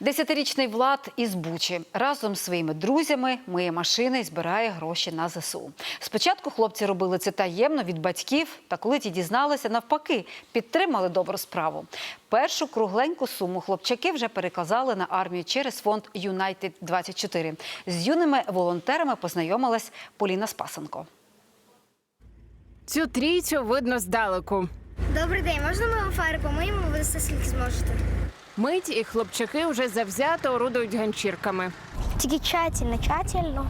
Десятирічний Влад із Бучі разом з своїми друзями миє машини і збирає гроші на ЗСУ. Спочатку хлопці робили це таємно від батьків, та коли ті дізналися, навпаки, підтримали добру справу. Першу кругленьку суму хлопчаки вже переказали на армію через фонд Юнайтед 24 З юними волонтерами познайомилась Поліна Спасенко. Цю трійцю видно здалеку. Добрий день, можна ми вам фари помиємо, ви все скільки зможете? Мить і хлопчаки вже завзято орудують ганчірками. Тільки тщательно, тщательно.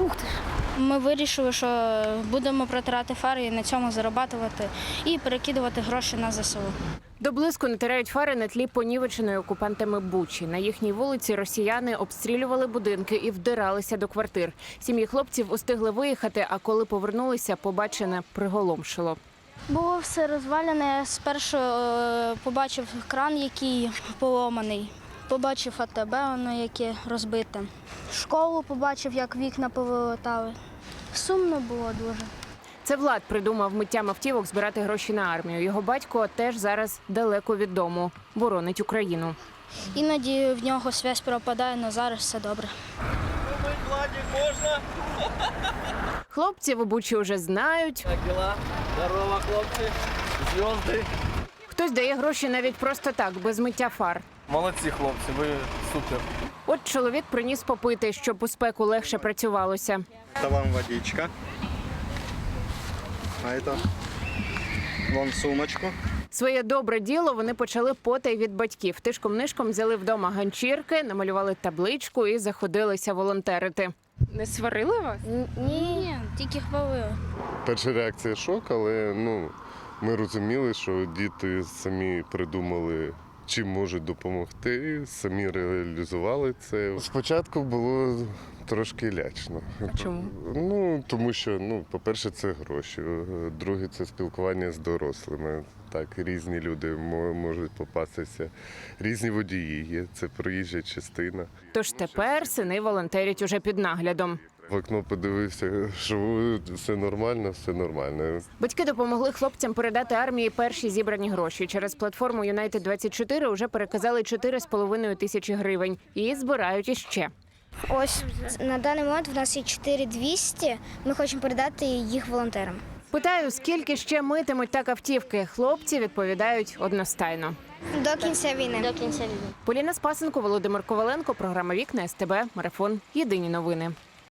Ух ти ж. Ми вирішили, що будемо протирати фари і на цьому зарабатувати і перекидувати гроші на ЗСУ. До блиску натирають фари на тлі понівеченої окупантами Бучі. На їхній вулиці росіяни обстрілювали будинки і вдиралися до квартир. Сім'ї хлопців устигли виїхати, а коли повернулися, побачене приголомшило. Було все розвалене. Спершу е, побачив кран, який поломаний. Побачив АТБ, воно яке розбите. Школу побачив, як вікна повилетали. Сумно було дуже. Це Влад придумав миттям автівок збирати гроші на армію. Його батько теж зараз далеко від дому, боронить Україну. Іноді в нього связь пропадає, але зараз все добре. Хлопці в Бучі вже знають. Как дела? Здорово, хлопці. Зв'язки. Хтось дає гроші навіть просто так, без миття фар. Молодці, хлопці, ви супер. От чоловік приніс попити, щоб у спеку легше працювалося. Это вам водичка. А это вам сумочку. Своє добре діло вони почали потай від батьків. Тишком-нишком взяли вдома ганчірки, намалювали табличку і заходилися волонтерити. Не сварили вас? Ні, тільки хвалили. Перша реакція шок, але ну, ми розуміли, що діти самі придумали, чим можуть допомогти, самі реалізували це. Спочатку було трошки лячно. А чому? Ну, тому що, ну, по-перше, це гроші. Друге, це спілкування з дорослими. Так, різні люди мо- можуть попастися, різні водії є, це проїжджа частина. Тож тепер сини волонтерять уже під наглядом. В окно подивився, що все нормально, все нормально. Батьки допомогли хлопцям передати армії перші зібрані гроші. Через платформу Юнайтед 24 вже переказали 4,5 тисячі гривень і збирають іще. Ось на даний момент в нас є 4200, ми хочемо передати їх волонтерам. Питаю, скільки ще митимуть так автівки. Хлопці відповідають одностайно. До кінця війни. До кінця війни. Поліна Спасенко, Володимир Коваленко, програма Вікна СТБ, Марафон. Єдині новини.